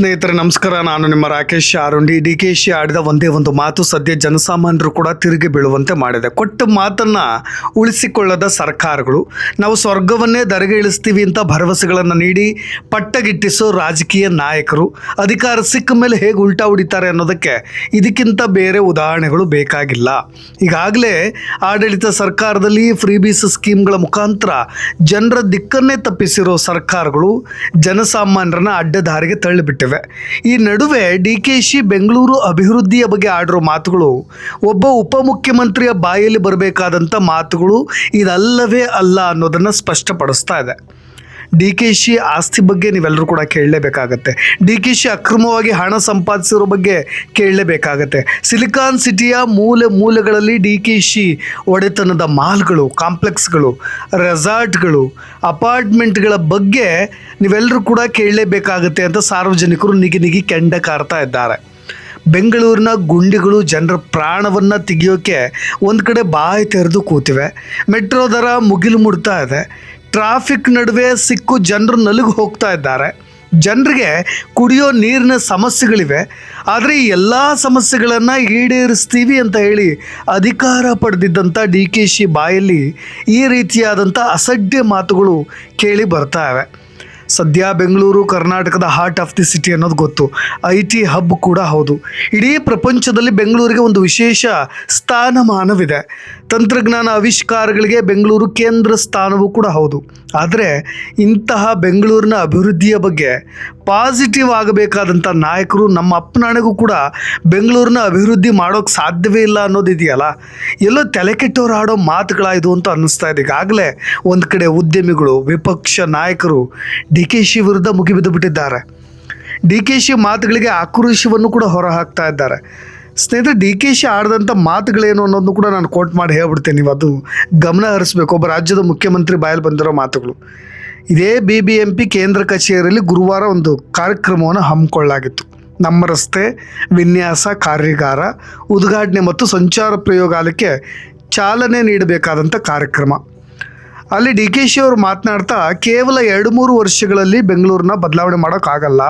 ಸ್ನೇಹಿತರೆ, ನಮಸ್ಕಾರ. ನಾನು ನಿಮ್ಮ ರಾಕೇಶ್ ಆರುಂಡಿ ಡಿ ಕೆ ಶಿ ಆಡಿದ ಒಂದೇ ಒಂದು ಮಾತು ಸದ್ಯ ಜನಸಾಮಾನ್ಯರು ಕೂಡ ತಿರುಗಿ ಬೀಳುವಂತೆ ಮಾಡಿದೆ. ಕೊಟ್ಟ ಮಾತನ್ನ ಉಳಿಸಿಕೊಳ್ಳದ ಸರ್ಕಾರಗಳು. ನಾವು ಸ್ವರ್ಗವನ್ನೇ ದರಗೆ ಇಳಿಸ್ತೀವಿ ಅಂತ ಭರವಸೆಗಳನ್ನು ನೀಡಿ ಪಟ್ಟಗಿಟ್ಟಿಸೋ ರಾಜಕೀಯ ನಾಯಕರು. ಅಧಿಕಾರ ಸಿಕ್ಕ ಮೇಲೆ ಹೇಗೆ ಉಲ್ಟಾ ಹೊಡಿತಾರೆ ಅನ್ನೋದಕ್ಕೆ ಇದಕ್ಕಿಂತ ಬೇರೆ ಉದಾಹರಣೆಗಳು ಬೇಕಾಗಿಲ್ಲ. ಈಗಾಗಲೇ ಆಡಳಿತ ಸರ್ಕಾರದಲ್ಲಿ ಫ್ರೀ ಬೀಸ್ ಸ್ಕೀಮ್ಗಳ ಮುಖಾಂತರ ಜನರ ದಿಕ್ಕನ್ನೇ ತಪ್ಪಿಸಿರೋ ಸರ್ಕಾರಗಳು ಜನಸಾಮಾನ್ಯರನ್ನ ಅಡ್ಡದಾರಿಗೆ ತಳ್ಳಿಬಿಟ್ಟಿವೆ. ಈ ನಡುವೆ ಡಿ ಕೆ ಶಿ ಬೆಂಗಳೂರು ಅಭಿವೃದ್ಧಿಯ ಬಗ್ಗೆ ಆಡಿರೋ ಮಾತುಗಳು, ಒಬ್ಬ ಉಪಮುಖ್ಯಮಂತ್ರಿಯ ಬಾಯಲ್ಲಿ ಬರಬೇಕಾದಂಥ ಮಾತುಗಳು ಇದಲ್ಲವೇ ಅಲ್ಲ ಅನ್ನೋದನ್ನು ಸ್ಪಷ್ಟಪಡಿಸ್ತಾ ಇದೆ. ಡಿ ಕೆ ಶಿ ಆಸ್ತಿ ಬಗ್ಗೆ ನೀವೆಲ್ಲರೂ ಕೂಡ ಕೇಳಲೇಬೇಕಾಗತ್ತೆ. ಡಿ ಕೆ ಶಿ ಅಕ್ರಮವಾಗಿ ಹಣ ಸಂಪಾದಿಸಿರೋ ಬಗ್ಗೆ ಕೇಳಲೇಬೇಕಾಗತ್ತೆ. ಸಿಲಿಕಾನ್ ಸಿಟಿಯ ಮೂಲೆ ಮೂಲೆಗಳಲ್ಲಿ ಡಿ ಕೆ ಶಿ ಒಡೆತನದ ಮಾಲ್ಗಳು, ಕಾಂಪ್ಲೆಕ್ಸ್ಗಳು, ರೆಸಾರ್ಟ್ಗಳು, ಅಪಾರ್ಟ್ಮೆಂಟ್ಗಳ ಬಗ್ಗೆ ನೀವೆಲ್ಲರೂ ಕೂಡ ಕೇಳಲೇಬೇಕಾಗತ್ತೆ ಅಂತ ಸಾರ್ವಜನಿಕರು ನಿಗಿ ನಿಗಿ ಕೆಂಡ ಕಾರ್ತಾ ಇದ್ದಾರೆ. ಬೆಂಗಳೂರಿನ ಗುಂಡಿಗಳು ಜನರ ಪ್ರಾಣವನ್ನು ತೆಗೆಯೋಕೆ ಒಂದು ಕಡೆ ಬಾಯಿ ತೆರೆದು ಕೂತಿವೆ. ಮೆಟ್ರೋ ದರ ಮುಗಿಲು ಮುಡ್ತಾ ಇದೆ. ಟ್ರಾಫಿಕ್ ನಡುವೆ ಸಿಕ್ಕು ಜನರು ನಲುಗು ಹೋಗ್ತಾ ಇದ್ದಾರೆ. ಜನರಿಗೆ ಕುಡಿಯೋ ನೀರಿನ ಸಮಸ್ಯೆಗಳಿವೆ. ಆದರೆ ಈ ಎಲ್ಲ ಸಮಸ್ಯೆಗಳನ್ನು ಈಡೇರಿಸ್ತೀವಿ ಅಂತ ಹೇಳಿ ಅಧಿಕಾರ ಪಡೆದಿದ್ದಂಥ ಡಿ ಕೆ ಶಿ ಬಾಯಲ್ಲಿ ಈ ರೀತಿಯಾದಂಥ ಅಸಡ್ಡೆ ಮಾತುಗಳು ಕೇಳಿ ಬರ್ತಾ ಇವೆ. ಸದ್ಯ ಬೆಂಗಳೂರು, ಕರ್ನಾಟಕದ ಹಾರ್ಟ್ ಆಫ್ ದಿ ಸಿಟಿ ಅನ್ನೋದು ಗೊತ್ತು. ಐ ಟಿ ಹಬ್ ಕೂಡ ಹೌದು. ಇಡೀ ಪ್ರಪಂಚದಲ್ಲಿ ಬೆಂಗಳೂರಿಗೆ ಒಂದು ವಿಶೇಷ ಸ್ಥಾನಮಾನವಿದೆ. ತಂತ್ರಜ್ಞಾನ ಆವಿಷ್ಕಾರಗಳಿಗೆ ಬೆಂಗಳೂರು ಕೇಂದ್ರ ಸ್ಥಾನವೂ ಕೂಡ ಹೌದು. ಆದರೆ ಇಂತಹ ಬೆಂಗಳೂರಿನ ಅಭಿವೃದ್ಧಿಯ ಬಗ್ಗೆ ಪಾಸಿಟಿವ್ ಆಗಬೇಕಾದಂಥ ನಾಯಕರು ನಮ್ಮ ಅಪ್ಪನಾಣೆಗೂ ಕೂಡ ಬೆಂಗಳೂರಿನ ಅಭಿವೃದ್ಧಿ ಮಾಡೋಕ್ಕೆ ಸಾಧ್ಯವೇ ಇಲ್ಲ ಅನ್ನೋದಿದೆಯಲ್ಲ? ಎಲ್ಲೋ ತಲೆ ಕೆಟ್ಟವ್ರು ಆಡೋ ಮಾತುಗಳಾಯಿತು ಅಂತ ಅನ್ನಿಸ್ತಾ ಇದೆ. ಈಗಾಗಲೇ ಒಂದು ಕಡೆ ಉದ್ಯಮಿಗಳು, ವಿಪಕ್ಷ ನಾಯಕರು ಡಿ ಕೆ ಶಿ ವಿರುದ್ಧ ಮುಗಿಬಿದ್ದು ಬಿಟ್ಟಿದ್ದಾರೆ. ಡಿ ಕೆ ಶಿ ಮಾತುಗಳಿಗೆ ಆಕ್ರೋಶವನ್ನು ಕೂಡ ಹೊರಹಾಕ್ತಾ ಇದ್ದಾರೆ. ಸ್ನೇಹಿತರೆ, ಡಿ ಕೆ ಶಿ ಆಡಿದಂಥ ಮಾತುಗಳೇನು ಅನ್ನೋದನ್ನು ಕೂಡ ನಾನು ಕೋಟ್ ಮಾಡಿ ಹೇಳ್ಬಿಡ್ತೇನೆ. ನೀವು ಅದು ಗಮನ ಹರಿಸ್ಬೇಕು. ಒಬ್ಬ ರಾಜ್ಯದ ಮುಖ್ಯಮಂತ್ರಿ ಬಾಯಲ್ಲಿ ಬಂದಿರೋ ಮಾತುಗಳು. ಇದೇ ಬಿ ಬಿ ಎಂ ಪಿ ಕೇಂದ್ರ ಕಚೇರಿಯಲ್ಲಿ ಗುರುವಾರ ಒಂದು ಕಾರ್ಯಕ್ರಮವನ್ನು ಹಮ್ಮಿಕೊಳ್ಳಲಾಗಿತ್ತು. ನಮ್ಮ ರಸ್ತೆ, ವಿನ್ಯಾಸ, ಕಾರ್ಯಾಗಾರ, ಉದ್ಘಾಟನೆ ಮತ್ತು ಸಂಚಾರ ಪ್ರಯೋಗಾಲಯಕ್ಕೆ ಚಾಲನೆ ನೀಡಬೇಕಾದಂಥ ಕಾರ್ಯಕ್ರಮ. ಅಲ್ಲಿ ಡಿ ಕೆ ಶಿ ಅವರು ಮಾತನಾಡ್ತಾ, ಕೇವಲ ಎರಡು ಮೂರು ವರ್ಷಗಳಲ್ಲಿ ಬೆಂಗಳೂರನ್ನ ಬದಲಾವಣೆ ಮಾಡೋಕ್ಕಾಗಲ್ಲ.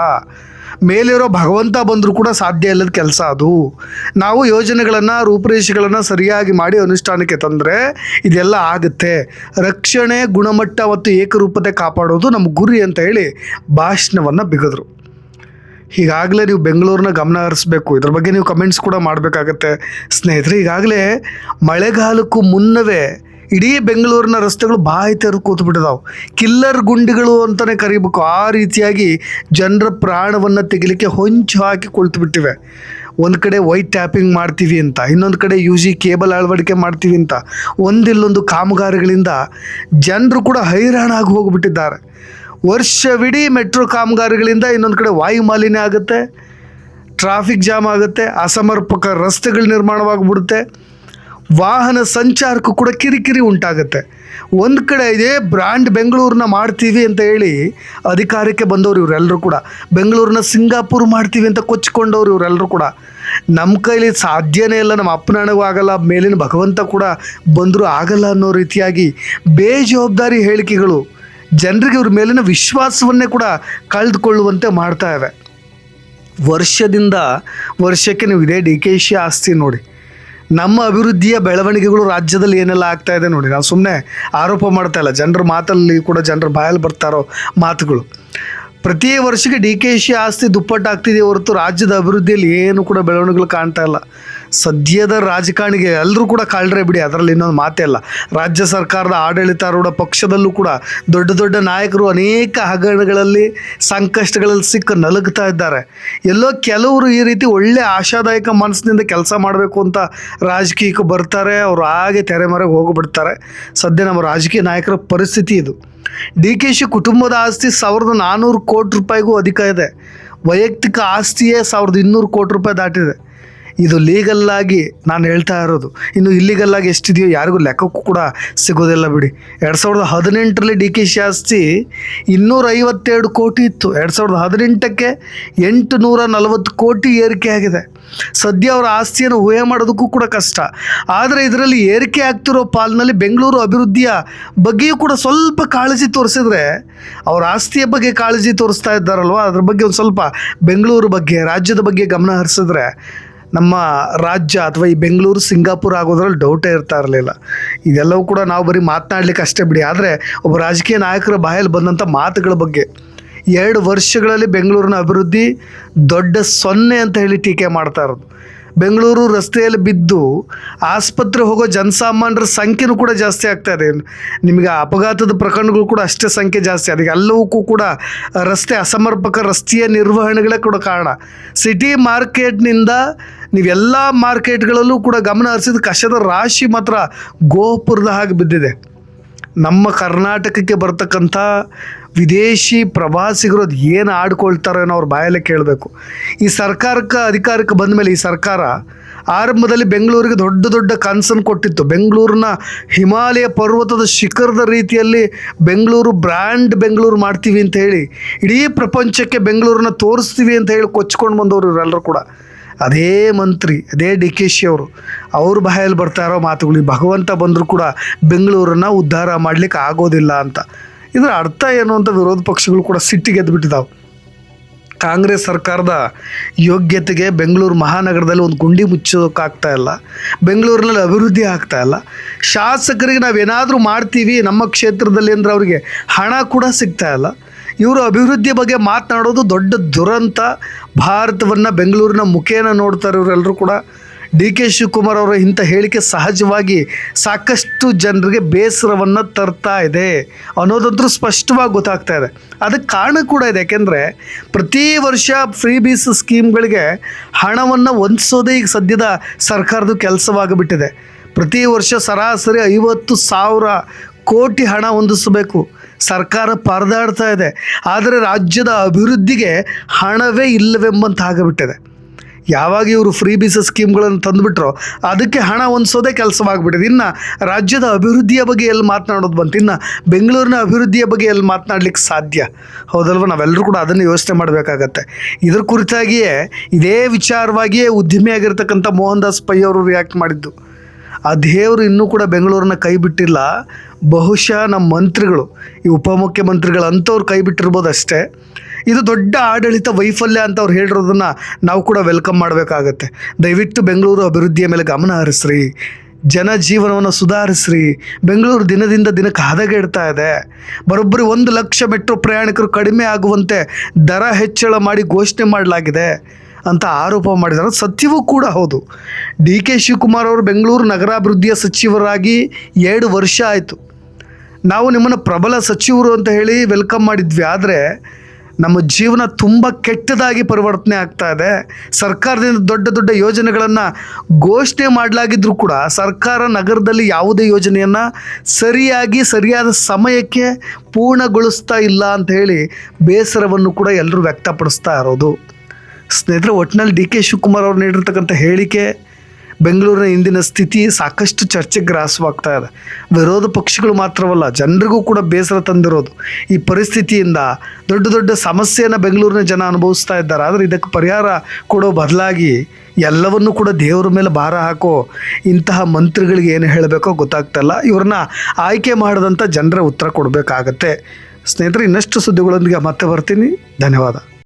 ಮೇಲಿರೋ ಭಗವಂತ ಬಂದರೂ ಕೂಡ ಸಾಧ್ಯ ಇಲ್ಲದ ಕೆಲಸ ಅದು. ನಾವು ಯೋಜನೆಗಳನ್ನು, ರೂಪುರೇಷೆಗಳನ್ನು ಸರಿಯಾಗಿ ಮಾಡಿ ಅನುಷ್ಠಾನಕ್ಕೆ ತಂದರೆ ಇದೆಲ್ಲ ಆಗುತ್ತೆ. ರಕ್ಷಣೆ, ಗುಣಮಟ್ಟ ಮತ್ತು ಏಕರೂಪತೆ ಕಾಪಾಡೋದು ನಮ್ಮ ಗುರಿ ಅಂತ ಹೇಳಿ ಭಾಷಣವನ್ನು ಬಿಗಿದ್ರು. ಈಗಾಗಲೇ ನೀವು ಬೆಂಗಳೂರನ್ನ ಗಮನ ಹರಿಸ್ಬೇಕು. ಇದ್ರ ಬಗ್ಗೆ ನೀವು ಕಮೆಂಟ್ಸ್ ಕೂಡ ಮಾಡಬೇಕಾಗತ್ತೆ. ಸ್ನೇಹಿತರೆ, ಈಗಾಗಲೇ ಮಳೆಗಾಲಕ್ಕೂ ಮುನ್ನವೇ ಇಡೀ ಬೆಂಗಳೂರಿನ ರಸ್ತೆಗಳು ಬಾಯಿ ತೆರೆದು ಕೂತು ಬಿಟ್ಟಿದಾವೆ ಕಿಲ್ಲರ್ ಗುಂಡಿಗಳು ಅಂತಲೇ ಕರಿಬೇಕು. ಆ ರೀತಿಯಾಗಿ ಜನರ ಪ್ರಾಣವನ್ನು ತೆಗಿಲಿಕ್ಕೆ ಹೊಂಚು ಹಾಕಿ ಕುಳಿತು ಬಿಟ್ಟಿವೆ ಒಂದು ಕಡೆ ವೈಟ್ ಟ್ಯಾಪಿಂಗ್ ಮಾಡ್ತೀವಿ ಅಂತ, ಇನ್ನೊಂದು ಕಡೆ ಯು ಜಿ ಕೇಬಲ್ ಅಳವಡಿಕೆ ಮಾಡ್ತೀವಿ ಅಂತ, ಒಂದಿಲ್ಲೊಂದು ಕಾಮಗಾರಿಗಳಿಂದ ಜನರು ಕೂಡ ಹೈರಾಣಾಗಿ ಹೋಗಿಬಿಟ್ಟಿದ್ದಾರೆ. ವರ್ಷವಿಡೀ ಮೆಟ್ರೋ ಕಾಮಗಾರಿಗಳಿಂದ ಇನ್ನೊಂದು ಕಡೆ ವಾಯು ಮಾಲಿನ್ಯ ಆಗುತ್ತೆ, ಟ್ರಾಫಿಕ್ ಜಾಮ್ ಆಗುತ್ತೆ, ಅಸಮರ್ಪಕ ರಸ್ತೆಗಳು ನಿರ್ಮಾಣವಾಗಿಬಿಡುತ್ತೆ. ವಾಹನ ಸಂಚಾರಕ್ಕೂ ಕೂಡ ಕಿರಿಕಿರಿ ಉಂಟಾಗುತ್ತೆ. ಒಂದು ಕಡೆ ಇದೇ ಬ್ರ್ಯಾಂಡ್ ಬೆಂಗಳೂರನ್ನ ಮಾಡ್ತೀವಿ ಅಂತ ಹೇಳಿ ಅಧಿಕಾರಕ್ಕೆ ಬಂದವರು ಇವರೆಲ್ಲರೂ ಕೂಡ. ಬೆಂಗಳೂರನ್ನ ಸಿಂಗಾಪುರ್ ಮಾಡ್ತೀವಿ ಅಂತ ಕೊಚ್ಚಿಕೊಂಡವರು ಇವರೆಲ್ಲರೂ ಕೂಡ. ನಮ್ಮ ಕೈಲಿ ಸಾಧ್ಯನೇ ಇಲ್ಲ ನಮ್ಮ ಅಪ್ಪನಾಣಗೂ ಆಗಲ್ಲ, ಮೇಲಿನ ಭಗವಂತ ಕೂಡ ಬಂದರೂ ಆಗಲ್ಲ ಅನ್ನೋ ರೀತಿಯಾಗಿ ಬೇಜವಾಬ್ದಾರಿ ಹೇಳಿಕೆಗಳು ಜನರಿಗೆ ಇವ್ರ ಮೇಲಿನ ವಿಶ್ವಾಸವನ್ನೇ ಕೂಡ ಕಳೆದುಕೊಳ್ಳುವಂತೆ ಮಾಡ್ತಾ ಇವೆ. ವರ್ಷದಿಂದ ವರ್ಷಕ್ಕೆ ನೀವು ಇದೇ ಡಿ ಕೆ ಶಿ ಆಸ್ತಿ ನೋಡಿ. ನಮ್ಮ ಅಭಿವೃದ್ಧಿಯ ಬೆಳವಣಿಗೆಗಳು ರಾಜ್ಯದಲ್ಲಿ ಏನೆಲ್ಲ ಆಗ್ತಾ ಇದೆ ನೋಡಿ ನಾವು ಸುಮ್ಮನೆ ಆರೋಪ ಮಾಡ್ತಾ ಇಲ್ಲ. ಜನರ ಮಾತಲ್ಲಿ ಕೂಡ ಜನರ ಬಾಯಲ್ಲಿ ಬರ್ತಾರೋ ಮಾತುಗಳು. ಪ್ರತಿ ವರ್ಷಕ್ಕೆ ಡಿ ಕೆ ಶಿ ಆಸ್ತಿ ದುಪ್ಪಟ್ಟಾಗ್ತಿದೆ ಹೊರತು ರಾಜ್ಯದ ಅಭಿವೃದ್ಧಿಯಲ್ಲಿ ಏನು ಕೂಡ ಬೆಳವಣಿಗೆಗಳು ಕಾಣ್ತಾ ಇಲ್ಲ. ಸದ್ಯದ ರಾಜಕಾರಣಿಗೆ ಎಲ್ಲರೂ ಕೂಡ ಕಾಳ್ರೆ ಬಿಡಿ, ಅದರಲ್ಲಿ ಇನ್ನೊಂದು ಮಾತೇ ಅಲ್ಲ ರಾಜ್ಯ ಸರ್ಕಾರದ ಆಡಳಿತಾರೂಢ ಪಕ್ಷದಲ್ಲೂ ಕೂಡ ದೊಡ್ಡ ದೊಡ್ಡ ನಾಯಕರು ಅನೇಕ ಹಗರಣಗಳಲ್ಲಿ, ಸಂಕಷ್ಟಗಳಲ್ಲಿ ಸಿಕ್ಕ ನಲುಗ್ತಾ ಇದ್ದಾರೆ. ಎಲ್ಲೋ ಕೆಲವರು ಈ ರೀತಿ ಒಳ್ಳೆ ಆಶಾದಾಯಕ ಮನಸ್ಸಿನಿಂದ ಕೆಲಸ ಮಾಡಬೇಕು ಅಂತ ರಾಜಕೀಯಕ್ಕೆ ಬರ್ತಾರೆ, ಅವರು ಹಾಗೆ ತೆರೆಮರೆಗೆ ಹೋಗಿಬಿಡ್ತಾರೆ. ಸದ್ಯ ನಮ್ಮ ರಾಜಕೀಯ ನಾಯಕರ ಪರಿಸ್ಥಿತಿ ಇದು. ಡಿ ಕೆ ಶಿ ಕುಟುಂಬದ ಆಸ್ತಿ ಸಾವಿರದ ನಾನ್ನೂರು ಕೋಟಿ ರೂಪಾಯಿಗೂ ಅಧಿಕ ಇದೆ. ವೈಯಕ್ತಿಕ ಆಸ್ತಿಯೇ ಸಾವಿರದ ಇನ್ನೂರು ಕೋಟಿ ರೂಪಾಯಿ ದಾಟಿದೆ. ಇದು ಲೀಗಲ್ಲಾಗಿ ನಾನು ಹೇಳ್ತಾ ಇರೋದು. ಇನ್ನು ಇಲ್ಲಿಗಲ್ಲಾಗಿ ಎಷ್ಟಿದೆಯೋ ಯಾರಿಗೂ ಲೆಕ್ಕಕ್ಕೂ ಕೂಡ ಸಿಗೋದಿಲ್ಲ ಬಿಡಿ. ಎರಡು ಸಾವಿರದ ಹದಿನೆಂಟರಲ್ಲಿ ಡಿ ಕೆ ಶಿ ಆಸ್ತಿ ಇನ್ನೂರ ಐವತ್ತೆರಡು ಕೋಟಿ ಇತ್ತು. ಎರಡು ಸಾವಿರದ ಹದಿನೆಂಟಕ್ಕೆ ಎಂಟು ನೂರ ನಲವತ್ತು ಕೋಟಿ ಏರಿಕೆ ಆಗಿದೆ. ಸದ್ಯ ಅವರ ಆಸ್ತಿಯನ್ನು ಊಹೆ ಮಾಡೋದಕ್ಕೂ ಕೂಡ ಕಷ್ಟ. ಆದರೆ ಇದರಲ್ಲಿ ಏರಿಕೆ ಆಗ್ತಿರೋ ಪಾಲಿನಲ್ಲಿ ಬೆಂಗಳೂರು ಅಭಿವೃದ್ಧಿಯ ಬಗ್ಗೆಯೂ ಕೂಡ ಸ್ವಲ್ಪ ಕಾಳಜಿ ತೋರಿಸಿದ್ರೆ ಅವರ ಆಸ್ತಿಯ ಬಗ್ಗೆ ಕಾಳಜಿ ತೋರಿಸ್ತಾ ಇದ್ದಾರಲ್ವ? ಅದ್ರ ಬಗ್ಗೆ ಒಂದು ಸ್ವಲ್ಪ ಬೆಂಗಳೂರು ಬಗ್ಗೆ, ರಾಜ್ಯದ ಬಗ್ಗೆ ಗಮನ ಹರಿಸಿದ್ರೆ ನಮ್ಮ ರಾಜ್ಯ ಅಥವಾ ಈ ಬೆಂಗಳೂರು, ಸಿಂಗಾಪುರ ಆಗೋದ್ರಲ್ಲಿ ಡೌಟೇ ಇರ್ತಾ ಇರಲಿಲ್ಲ. ಇದೆಲ್ಲವೂ ಕೂಡ ನಾವು ಬರೀ ಮಾತನಾಡ್ಲಿಕ್ಕೆ ಅಷ್ಟೇ ಬಿಡಿ. ಆದರೆ ಒಬ್ಬ ರಾಜಕೀಯ ನಾಯಕರ ಬಾಯಲ್ಲಿ ಬಂದಂಥ ಮಾತುಗಳ ಬಗ್ಗೆ. ಎರಡು ವರ್ಷಗಳಲ್ಲಿ ಬೆಂಗಳೂರಿನ ಅಭಿವೃದ್ಧಿ ದೊಡ್ಡ ಸೊನ್ನೆ ಅಂತ ಹೇಳಿ ಟೀಕೆ ಮಾಡ್ತಾ ಇರೋದು. ಬೆಂಗಳೂರು ರಸ್ತೆಯಲ್ಲಿ ಬಿದ್ದು ಆಸ್ಪತ್ರೆ ಹೋಗೋ ಜನಸಾಮಾನ್ಯರ ಸಂಖ್ಯೆನೂ ಕೂಡ ಜಾಸ್ತಿ ಆಗ್ತಾ ಇದೆ. ನಿಮಗೆ ಅಪಘಾತದ ಪ್ರಕರಣಗಳು ಕೂಡ ಅಷ್ಟೇ ಸಂಖ್ಯೆ ಜಾಸ್ತಿ. ಅದಕ್ಕೆ ಎಲ್ಲವಕ್ಕೂ ಕೂಡ ರಸ್ತೆ ಅಸಮರ್ಪಕ ರಸ್ತೆಯ ನಿರ್ವಹಣೆಗಳೇ ಕೂಡ ಕಾರಣ. ಸಿಟಿ ಮಾರ್ಕೆಟ್ನಿಂದ ನೀವೆಲ್ಲ ಮಾರ್ಕೆಟ್ಗಳಲ್ಲೂ ಕೂಡ ಗಮನ ಹರಿಸಿದ ಕಷದ ರಾಶಿ ಮಾತ್ರ ಗೋಪುರದ ಹಾಗೆ ಬಿದ್ದಿದೆ. ನಮ್ಮ ಕರ್ನಾಟಕಕ್ಕೆ ಬರ್ತಕ್ಕಂಥ ವಿದೇಶಿ ಪ್ರವಾಸಿಗರು ಅದು ಏನು ಆಡ್ಕೊಳ್ತಾರೋ ಅನ್ನೋ ಅವ್ರ ಬಾಯಲ್ಲೇ ಕೇಳಬೇಕು. ಈ ಸರ್ಕಾರಕ್ಕೆ, ಅಧಿಕಾರಕ್ಕೆ ಬಂದ ಮೇಲೆ ಈ ಸರ್ಕಾರ ಆರಂಭದಲ್ಲಿ ಬೆಂಗಳೂರಿಗೆ ದೊಡ್ಡ ದೊಡ್ಡ ಕನಸನ್ನು ಕೊಟ್ಟಿತ್ತು. ಬೆಂಗಳೂರಿನ ಹಿಮಾಲಯ ಪರ್ವತದ ಶಿಖರದ ರೀತಿಯಲ್ಲಿ ಬೆಂಗಳೂರು ಬ್ರ್ಯಾಂಡ್ ಬೆಂಗಳೂರು ಮಾಡ್ತೀವಿ ಅಂತ ಹೇಳಿ, ಇಡೀ ಪ್ರಪಂಚಕ್ಕೆ ಬೆಂಗಳೂರನ್ನ ತೋರಿಸ್ತೀವಿ ಅಂತ ಹೇಳಿ ಕೊಚ್ಕೊಂಡು ಬಂದವರು ಇವರೆಲ್ಲರೂ ಕೂಡ. ಅದೇ ಮಂತ್ರಿ, ಅದೇ ಡಿ ಕೆ ಶಿ ಅವರು. ಅವ್ರ ಬಾಯಲ್ಲಿ ಬರ್ತಾ ಇರೋ ಮಾತುಗಳು ಭಗವಂತ ಬಂದರೂ ಕೂಡ ಬೆಂಗಳೂರನ್ನ ಉದ್ಧಾರ ಮಾಡಲಿಕ್ಕೆ ಆಗೋದಿಲ್ಲ ಅಂತ. ಇದರ ಅರ್ಥ ಏನು ಅಂತ ವಿರೋಧ ಪಕ್ಷಗಳು ಕೂಡ ಸಿಟ್ಟಿಗೆದ್ದು ಬಿಟ್ಟಿದ್ದಾವೆ ಕಾಂಗ್ರೆಸ್ ಸರ್ಕಾರದ ಯೋಗ್ಯತೆಗೆ ಬೆಂಗಳೂರು ಮಹಾನಗರದಲ್ಲಿ ಒಂದು ಗುಂಡಿ ಮುಚ್ಚೋಕ್ಕಾಗ್ತಾ ಇಲ್ಲ, ಬೆಂಗಳೂರಿನಲ್ಲಿ ಅಭಿವೃದ್ಧಿ ಆಗ್ತಾ ಇಲ್ಲ. ಶಾಸಕರಿಗೆ ನಾವೇನಾದರೂ ಮಾಡ್ತೀವಿ, ನಮ್ಮ ಕ್ಷೇತ್ರದಲ್ಲಿ ಅಂದರೆ ಅವರಿಗೆ ಹಣ ಕೂಡ ಸಿಗ್ತಾ ಇಲ್ಲ. ಇವರು ಅಭಿವೃದ್ಧಿ ಬಗ್ಗೆ ಮಾತನಾಡೋದು ದೊಡ್ಡ ದುರಂತ. ಭಾರತವನ್ನು ಬೆಂಗಳೂರಿನ ಮುಖೇನ ನೋಡ್ತಾರೆ ಇವರೆಲ್ಲರೂ ಕೂಡ. ಡಿ ಕೆ ಶಿವಕುಮಾರ್ ಅವರ ಇಂಥ ಹೇಳಿಕೆ ಸಹಜವಾಗಿ ಸಾಕಷ್ಟು ಜನರಿಗೆ ಬೇಸರವನ್ನು ತರ್ತಾ ಇದೆ ಅನ್ನೋದಂತೂ ಸ್ಪಷ್ಟವಾಗಿ ಗೊತ್ತಾಗ್ತಾ ಇದೆ. ಅದಕ್ಕೆ ಕಾರಣ ಕೂಡ ಇದೆ. ಯಾಕೆಂದರೆ ಪ್ರತಿ ವರ್ಷ ಫ್ರೀ ಬೀಸ್ ಸ್ಕೀಮ್ಗಳಿಗೆ ಹಣವನ್ನು ಹೊಂದಿಸೋದೇ ಈಗ ಸದ್ಯದ ಸರ್ಕಾರದ ಕೆಲಸವಾಗಿಬಿಟ್ಟಿದೆ. ಪ್ರತಿ ವರ್ಷ ಸರಾಸರಿ ಐವತ್ತು ಸಾವಿರ ಕೋಟಿ ಹಣ ಹೊಂದಿಸಬೇಕು. ಸರ್ಕಾರ ಪರದಾಡ್ತಾ ಇದೆ. ಆದರೆ ರಾಜ್ಯದ ಅಭಿವೃದ್ಧಿಗೆ ಹಣವೇ ಇಲ್ಲವೆಂಬಂತ ಆಗಿಬಿಟ್ಟಿದೆ. ಯಾವಾಗ ಇವರು ಫ್ರೀ ಬೀಸ್ ಸ್ಕೀಮ್ಗಳನ್ನು ತಂದುಬಿಟ್ರೋ ಅದಕ್ಕೆ ಹಣ ಹೊಂದಿಸೋದೇ ಕೆಲಸವಾಗ್ಬಿಟ್ಟಿದೆ. ಇನ್ನು ರಾಜ್ಯದ ಅಭಿವೃದ್ಧಿಯ ಬಗ್ಗೆ ಎಲ್ಲಿ ಮಾತನಾಡೋದು ಬಂತು? ಇನ್ನು ಬೆಂಗಳೂರಿನ ಅಭಿವೃದ್ಧಿಯ ಬಗ್ಗೆ ಎಲ್ಲಿ ಮಾತನಾಡ್ಲಿಕ್ಕೆ ಸಾಧ್ಯ? ಹೌದಲ್ವ? ನಾವೆಲ್ಲರೂ ಕೂಡ ಅದನ್ನು ಯೋಚನೆ ಮಾಡಬೇಕಾಗತ್ತೆ. ಇದ್ರ ಕುರಿತಾಗಿಯೇ ಇದೇ ವಿಚಾರವಾಗಿಯೇ ಉದ್ಯಮಿಯಾಗಿರ್ತಕ್ಕಂಥ ಮೋಹನ್ ದಾಸ್ ಪೈ ಅವರು ರಿಯಾಕ್ಟ್ ಮಾಡಿದ್ದು. ಆ ದೇವರು ಇನ್ನೂ ಕೂಡ ಬೆಂಗಳೂರನ್ನ ಕೈ ಬಿಟ್ಟಿಲ್ಲ. ಬಹುಶಃ ನಮ್ಮ ಮಂತ್ರಿಗಳು, ಈ ಉಪಮುಖ್ಯಮಂತ್ರಿಗಳು ಅಂಥವ್ರು ಕೈ ಬಿಟ್ಟಿರ್ಬೋದು ಅಷ್ಟೇ ಇದು ದೊಡ್ಡ ಆಡಳಿತ ವೈಫಲ್ಯ ಅಂತ ಅವ್ರು ಹೇಳಿರೋದನ್ನು ನಾವು ಕೂಡ ವೆಲ್ಕಮ್ ಮಾಡಬೇಕಾಗತ್ತೆ. ದಯವಿಟ್ಟು ಬೆಂಗಳೂರು ಅಭಿವೃದ್ಧಿಯ ಮೇಲೆ ಗಮನ ಹರಿಸ್ರಿ. ಜನ ಜೀವನವನ್ನು ಸುಧಾರಿಸ್ರಿ. ಬೆಂಗಳೂರು ದಿನದಿಂದ ದಿನಕ್ಕೆ ಹದಗೆಡ್ತಾ ಇದೆ. ಬರೋಬ್ಬರಿ ಒಂದು ಲಕ್ಷ ಮೆಟ್ರೋ ಪ್ರಯಾಣಿಕರು ಕಡಿಮೆ ಆಗುವಂತೆ ದರ ಹೆಚ್ಚಳ ಮಾಡಿ ಘೋಷಣೆ ಮಾಡಲಾಗಿದೆ ಅಂತ ಆರೋಪ ಮಾಡಿದ್ದಾರೆ. ಸತ್ಯವೂ ಕೂಡ ಹೌದು. ಡಿ ಕೆ ಶಿವಕುಮಾರ್ ಅವರು ಬೆಂಗಳೂರು ನಗರಾಭಿವೃದ್ಧಿಯ ಸಚಿವರಾಗಿ ಎರಡು ವರ್ಷ ಆಯಿತು. ನಾವು ನಿಮ್ಮನ್ನು ಪ್ರಬಲ ಸಚಿವರು ಅಂತ ಹೇಳಿ ವೆಲ್ಕಮ್ ಮಾಡಿದ್ವಿ. ಆದರೆ ನಮ್ಮ ಜೀವನ ತುಂಬ ಕೆಟ್ಟದಾಗಿ ಪರಿವರ್ತನೆ ಆಗ್ತಾ ಇದೆ. ಸರ್ಕಾರದಿಂದ ದೊಡ್ಡ ದೊಡ್ಡ ಯೋಜನೆಗಳನ್ನು ಘೋಷಣೆ ಮಾಡಲಾಗಿದ್ರೂ ಕೂಡ ಸರ್ಕಾರ ನಗರದಲ್ಲಿ ಯಾವುದೇ ಯೋಜನೆಯನ್ನು ಸರಿಯಾಗಿ ಸರಿಯಾದ ಸಮಯಕ್ಕೆ ಪೂರ್ಣಗೊಳಿಸ್ತಾ ಇಲ್ಲ ಅಂತ ಹೇಳಿ ಬೇಸರವನ್ನು ಕೂಡ ಎಲ್ಲರೂ ವ್ಯಕ್ತಪಡಿಸ್ತಾ ಇರೋದು. ಸ್ನೇಹಿತರೆ ಒಟ್ಟಿನಲ್ಲಿ ಡಿ ಕೆ ಶಿವಕುಮಾರ್ ಅವರು ನೀಡಿರ್ತಕ್ಕಂಥ ಹೇಳಿಕೆ ಬೆಂಗಳೂರಿನ ಇಂದಿನ ಸ್ಥಿತಿ ಸಾಕಷ್ಟು ಚರ್ಚೆಗೆ ಗ್ರಾಸವಾಗ್ತಾ ಇದೆ. ವಿರೋಧ ಪಕ್ಷಗಳು ಮಾತ್ರವಲ್ಲ, ಜನರಿಗೂ ಕೂಡ ಬೇಸರ ತಂದಿರೋದು ಈ ಪರಿಸ್ಥಿತಿಯಿಂದ ದೊಡ್ಡ ದೊಡ್ಡ ಸಮಸ್ಯೆಯನ್ನು ಬೆಂಗಳೂರಿನ ಜನ ಅನುಭವಿಸ್ತಾ ಇದ್ದಾರೆ. ಆದರೆ ಇದಕ್ಕೆ ಪರಿಹಾರ ಕೊಡೋ ಬದಲಾಗಿ ಎಲ್ಲವನ್ನೂ ಕೂಡ ದೇವರ ಮೇಲೆ ಭಾರ ಹಾಕೋ ಇಂತಹ ಮಂತ್ರಿಗಳಿಗೆ ಏನು ಹೇಳಬೇಕೋ ಗೊತ್ತಾಗ್ತಲ್ಲ ಇವ್ರನ್ನ ಆಯ್ಕೆ ಮಾಡಿದಂಥ ಜನರ ಉತ್ತರ ಕೊಡಬೇಕಾಗತ್ತೆ. ಸ್ನೇಹಿತರೆ, ಇನ್ನಷ್ಟು ಸುದ್ದಿಗಳೊಂದಿಗೆ ಮತ್ತೆ ಬರ್ತೀನಿ. ಧನ್ಯವಾದ.